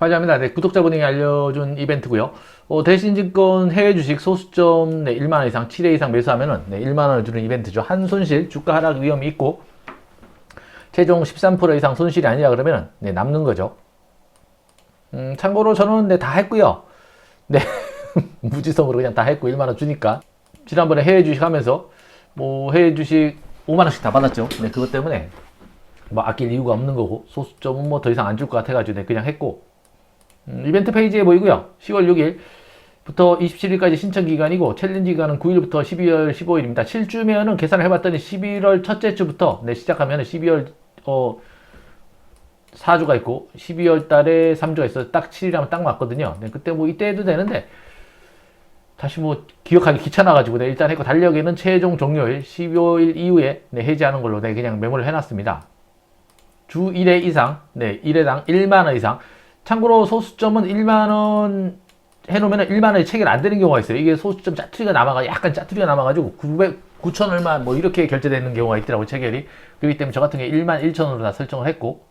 맞습니다. 네, 구독자분이 알려준 이벤트고요. 어, 대신증권 해외 주식 소수점 네, 1만 원 이상 7회 이상 매수하면은 네, 1만 원을 주는 이벤트죠. 한 손실 주가 하락 위험이 있고 최종 13% 이상 손실이 아니라 그러면은 네, 남는 거죠. 음, 참고로 저는 네, 다 했고요. 네. 무지성으로 그냥 다 했고 1만 원 주니까 지난번에 해외 주식 하면서 뭐 해외 주식 5만 원씩 다 받았죠. 네, 그것 때문에 뭐 아낄 이유가 없는 거고 소수점은 뭐 더 이상 안 줄 것 같아가지고 네, 그냥 했고 음, 이벤트 페이지에 보이고요. 10월 6일 부터 27일까지 신청 기간이고 챌린지 기간은 9일부터 12월 15일입니다. 7주면은 계산을 해봤더니 11월 첫째 주부터 네, 시작하면 12월 어 4주가 있고 12월 달에 3주가 있어서 딱 7일이라면 딱 맞거든요. 네, 그때 뭐 이때 해도 되는데 다시 뭐 기억하기 귀찮아가지고 네, 일단 했고 달력에는 최종 종료일 15일 이후에 네, 해지하는 걸로 네, 그냥 메모를 해놨습니다. 주 1회 이상, 네, 1회당 1만원 이상. 참고로 소수점은 1만원 해놓으면 1만원이 체결 안 되는 경우가 있어요. 이게 소수점 짜투리가 남아가, 약간 짜투리가 남아가지고 900, 9천 얼마 뭐 이렇게 결제되는 경우가 있더라고요, 체결이. 그렇기 때문에 저 같은 경우에 1만 1천원으로 다 설정을 했고,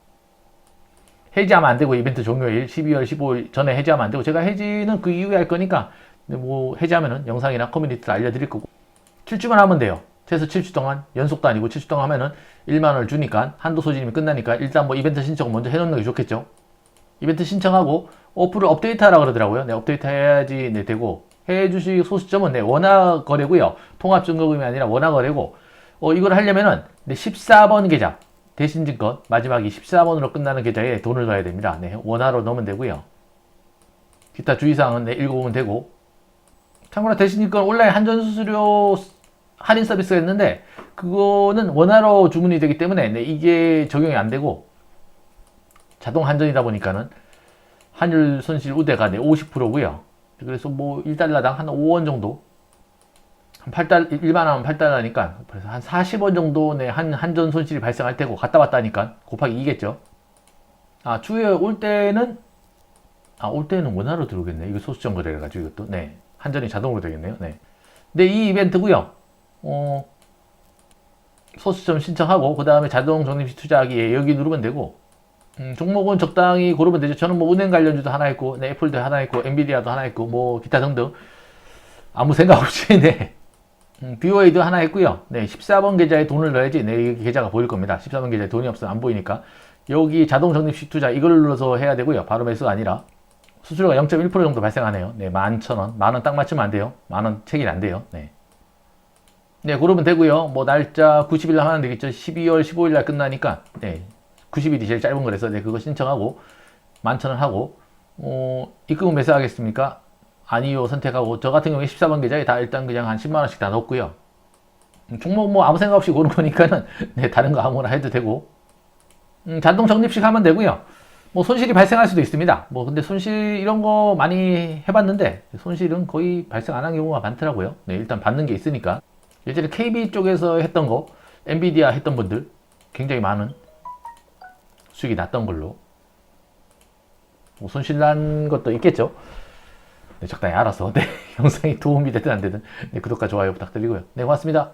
해지하면 안 되고, 이벤트 종료일 12월 15일 전에 해지하면 안 되고, 제가 해지는 그 이후에 할 거니까, 뭐 해지하면은 영상이나 커뮤니티를 알려드릴 거고, 7주만 하면 돼요. 최소 7주 동안 연속도 아니고 7주 동안 하면은 1만 원을 주니까 한도 소진이 끝나니까 일단 뭐 이벤트 신청을 먼저 해놓는 게 좋겠죠. 이벤트 신청하고 어플을 업데이트하라 그러더라고요. 네, 업데이트 해야지 네, 되고 해외 주식 소수점은 네, 원화 거래고요. 통합 증거금이 아니라 원화 거래고 어, 이걸 하려면은 네, 14번 계좌 대신 증권 마지막이 14번으로 끝나는 계좌에 돈을 넣어야 됩니다. 네, 원화로 넣으면 되고요. 기타 주의사항은 네, 읽어보면 되고 참고로 대신 증권 온라인 한전 수수료 할인 서비스가 있는데 그거는 원화로 주문이 되기 때문에 네, 이게 적용이 안 되고 자동 한전이다 보니까는 환율 손실 우대가 네, 50%고요. 그래서 뭐 1달러당 한 5원 정도 한 8달 1만 원 8달러니까 그래서 한 40원 정도 네, 한 한전 손실이 발생할 테고 갔다 왔다 하니까 곱하기 2겠죠. 아, 주에 올 때는 아, 올 때는 원화로 들어오겠네. 이거 소수점 거래를 가지고 이것도 네. 한전이 자동으로 되겠네요. 네. 네, 이 이벤트고요. 어, 소수점 신청하고 그 다음에 자동 적립식 투자하기에 여기 누르면 되고 음, 종목은 적당히 고르면 되죠. 저는 뭐 은행 관련주도 하나 있고, 네, 애플도 하나 있고, 엔비디아도 하나 있고, 뭐 기타 등등 아무 생각 없이 네, 음, BOA도 하나 있고요. 네, 14번 계좌에 돈을 넣어야지 네, 이 계좌가 보일 겁니다. 14번 계좌에 돈이 없으면 안 보이니까 여기 자동 적립식 투자 이걸 눌러서 해야 되고요. 바로 매수가 아니라 수수료가 0.1% 정도 발생하네요. 네, 11,000원. 만원 딱 맞추면 안 돼요. 만원 체결 안 돼요. 네. 네, 그러면 되고요. 뭐 날짜 90일 날 하면 되겠죠. 12월 15일 날 끝나니까 네, 90일이 제일 짧은 거라서 네, 그거 신청하고 11,000원 하고 어, 입금은 매수 하겠습니까? 아니요 선택하고 저 같은 경우에 14번 계좌에 다 일단 그냥 한 10만 원씩 다 넣었고요. 음, 종목 뭐 아무 생각 없이 고른 거니까는 네, 다른 거 아무거나 해도 되고 음, 자동 적립식 하면 되고요. 뭐 손실이 발생할 수도 있습니다. 뭐 근데 손실 이런 거 많이 해봤는데 손실은 거의 발생 안 한 경우가 많더라고요. 네, 일단 받는 게 있으니까. 예전에 KB 쪽에서 했던 거, 엔비디아 했던 분들 굉장히 많은 수익이 났던 걸로. 뭐 손실 난 것도 있겠죠. 네, 적당히 알아서 네, 영상이 도움이 되든 안 되든 네, 구독과 좋아요 부탁드리고요. 네, 고맙습니다.